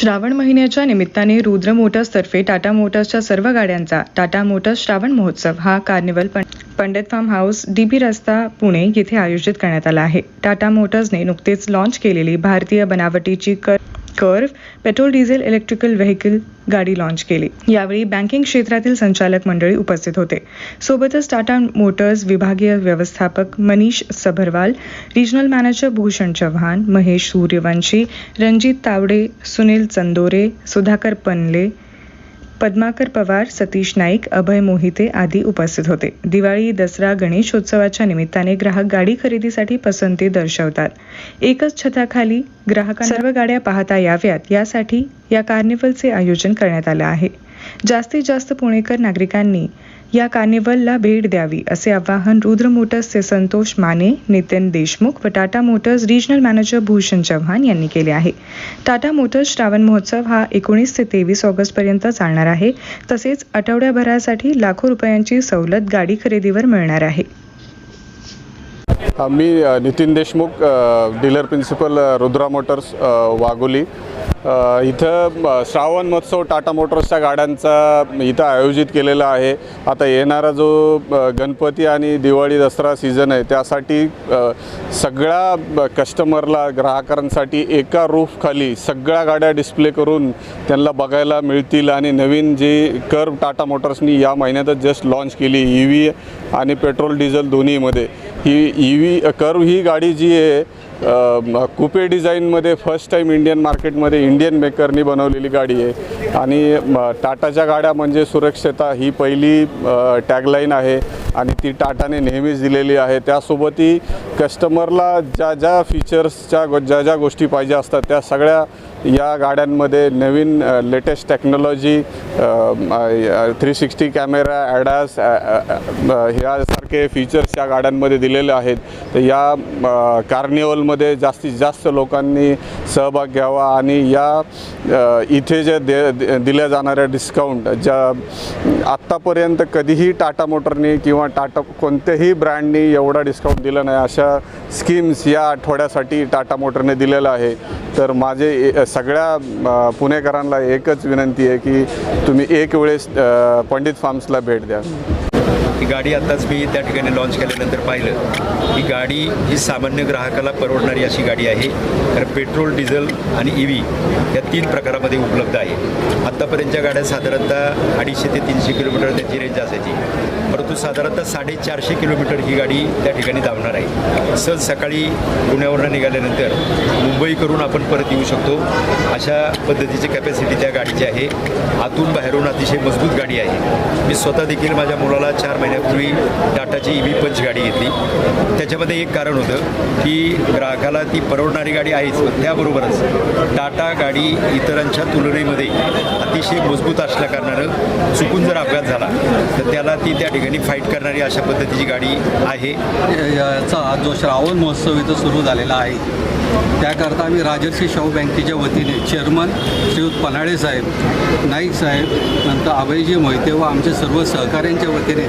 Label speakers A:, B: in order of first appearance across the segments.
A: श्रावण महिन्याच्या निमित्ताने रुद्र मोटर्सतर्फे टाटा मोटर्सच्या सर्व गाड्यांचा टाटा मोटर्स श्रावण महोत्सव हा कार्निवल पं- Pandit farm house D B रस्ता पुणे येथे आयोजित करण्यात आला आहे. टाटा मोटर्सने नुकतेच लॉन्च केलेली भारतीय बनावटीची कर Curvv petrol diesel electrical vehicle गाडी लॉन्च केली. यावेळी बँकिंग क्षेत्रातील संचालक मंडळी उपस्थित होते. सोबतच टाटा मोटर्स विभागीय व्यवस्थापक मनीष सबरवाल रिजनल मॅनेजर भूषण चव्हाण महेश सूर्यवंशी रणजित तावडे सुनील चंदोरे सुधाकर पनले पद्माकर पवार सतीश नाईक अभय मोहिते आदी उपस्थित होते. दिवाळी दसरा गणेशोत्सवाच्या निमित्ताने ग्राहक गाडी खरेदीसाठी पसंती दर्शवतात. एकच छताखाली ग्राहक सर्व गाड्या पाहता याव्यात यासाठी या कार्निवलचे आयोजन करण्यात आलं आहे. जास्तीत जास्त पुणेकर नागरिकांनी या कार्निवलला भेट द्यावी असे आवाहन रुद्र मोटर्सचे संतोष माने नितीन देशमुख व Tata motors regional manager Bhushan Chavan यांनी केले आहे. टाटा मोटर्स श्रावण महोत्सव हा एकोणीस ते तेवीस ऑगस्टपर्यंत चालणार आहे. तसेच आठवड्याभरासाठी लाखो रुपयांची सवलत गाडी खरेदीवर मिळणार आहे.
B: मी Nitin Deshmukh dealer principal Rudra motors अ, वाघोली. इथं श्रावण महोत्सव टाटा मोटर्सच्या गाड्यांचा इथं आयोजित केलेला आहे. आता येणारा जो गणपती आणि दिवाळी दसरा सीझन आहे त्यासाठी सगळ्या कस्टमरला ग्राहकांसाठी एका रूफखाली सगळ्या गाड्या डिस्प्ले करून त्यांना बघायला मिळतील आणि नवीन जी कर्व टाटा मोटर्सनी या महिन्यातच जस्ट लॉन्च केली ई व्ही आणि पेट्रोल डिझेल दोन्हीमध्ये. ही ई व्ही कर्व ही गाडी जी आहे कुपे डिझाईनमध्ये फर्स्ट टाईम इंडियन मार्केटमध्ये इंडियन मेकरनी बनवलेली गाडी आहे. आणि टाटाच्या गाड्या म्हणजे सुरक्षता ही पहिली टॅगलाईन आहे. आणि ती टाटाने नेहमीच दिलेली आहे. त्यासोबतही कस्टमरला ज्या ज्या फीचर्सच्या ज्या ज्या गोष्टी पाहिजे असतात त्या सगळ्या या गाड्यांमध्ये नवीन latest technology three sixty camera ADAS टक्के फीचर्स या गाड्यांमध्ये दिलेले आहेत. तर या कार्निवलमध्ये जास्तीत जास्त लोकांनी सहभाग घ्यावा आणि या इथे जे दे दिल्या जाणाऱ्या डिस्काउंट ज्या आत्तापर्यंत कधीही टाटा मोटरनी किंवा टाटा कोणत्याही ब्रँडनी एवढा डिस्काउंट दिला नाही. अशा स्कीम्स या आठवड्यासाठी टाटा मोटरने दिलेलं आहे. तर माझे ए- सगळ्या पुणेकरांना एकच विनंती आहे की तुम्ही एक वेळेस पंडित फार्म्सला भेट द्या.
C: ही गाडी आत्ताच मी त्या ठिकाणी लॉन्च केल्यानंतर पाहिलं. ही गाडी ही सामान्य ग्राहकाला परवडणारी अशी गाडी आहे. कारण पेट्रोल डिझेल आणि ई व्ही या तीन प्रकारामध्ये उपलब्ध आहे. आत्तापर्यंतच्या गाड्या साधारणतः अडीचशे ते तीनशे किलोमीटर त्याची रेंज असायची. परंतु साधारणतः साडेचारशे किलोमीटर ही गाडी त्या ठिकाणी धावणार आहे. सहज सकाळी पुण्यावरून निघाल्यानंतर मुंबई करून आपण परत येऊ शकतो. अशा पद्धतीची कॅपॅसिटी त्या गाडीची आहे. आतून बाहेरून अतिशय मजबूत गाडी आहे. मी स्वतः देखील माझ्या मुलाला चार महिन्यापूर्वी टाटाची ई व्ही पंच गाडी घेतली. त्याच्यामध्ये एक कारण होतं की ग्राहकाला ती परवडणारी गाडी आहेच पण त्याबरोबरच टाटा गाडी इतरांच्या तुलनेमध्ये अतिशय मजबूत असल्या कारणानं चुकून जर अपघात झाला तर त्याला ती त्या ठिकाणी फाईट करणारी अशा पद्धतीची गाडी आहे.
D: याचा जो श्रावण महोत्सव इथं सुरू झालेला आहे त्याकरता आम्ही राजर्षी शाहू बँकेच्या वतीने चेअरमन श्रीयुत पन्हाळे साहेब नाईक साहेब नंतर अभयजी मोहिते व आमचे सर्व सहकाऱ्यांच्या वतीने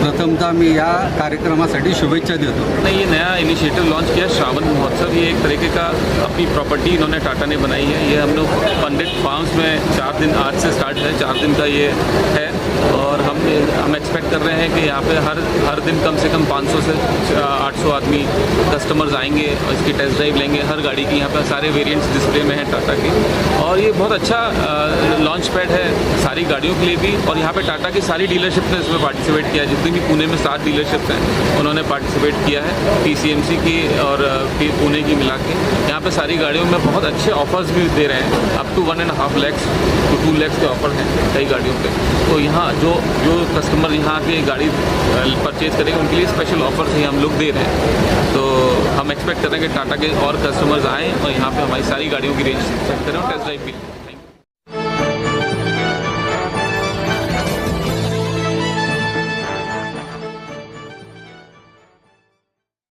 D: प्रथमतः मी या कार्यक्रमासाठी शुभेच्छा देतो.
E: ने ये नया इनिशिएटिव लॉन्च किया श्रावण महोत्सव ये एक तरीके का अपनी प्रॉपर्टी इन्होंने टाटा ने बनाई है। ये हम लोग पंडित फार्म्स में चार दिन आज से स्टार्ट है चार दिन का ये है। और हम हम एक्सपेक्ट कर रहे हैं कि यहाँ पे हर हर दिन कम से कम 500 से 800 आदमी कस्टमर्स आएंगे और इसकी टेस्ट ड्राइव लेंगे। हर गाड़ी की यहाँ पर सारे वेरिएंट्स डिस्प्ले में हैं टाटा के। और ये बहुत अच्छा लॉन्च पैड है सारी गाड़ियों के लिए भी। और यहाँ पे टाटा की सारी डीलरशिप ने इसमें पार्टिसिपेट किया है। जितनी भी पुणे में सात डीलरशिप्स हैं, उन्होंने पार्टिसिपेट किया है पी की और पुणे की मिला के। यहाँ पर सारी गाड़ियों में बहुत अच्छे ऑफर्स भी दे रहे हैं। Up to one and half lakhs to two lakhs K offer हैं कई गाड़ियों पे। तो यहाँ जो जो कस्टमर यहाँ आके गाड़ी परचेज करेंगे, उनके लिए स्पेशल ऑफर्स ही हम लोग दे रहे हैं। तो हम एक्सपेक्ट कर रहे हैं कि टाटा के और कस्टमर्स आए और यहाँ पे हमारी सारी गाड़ियों की रेंज चेक करें और टेस्ट ड्राइव भी।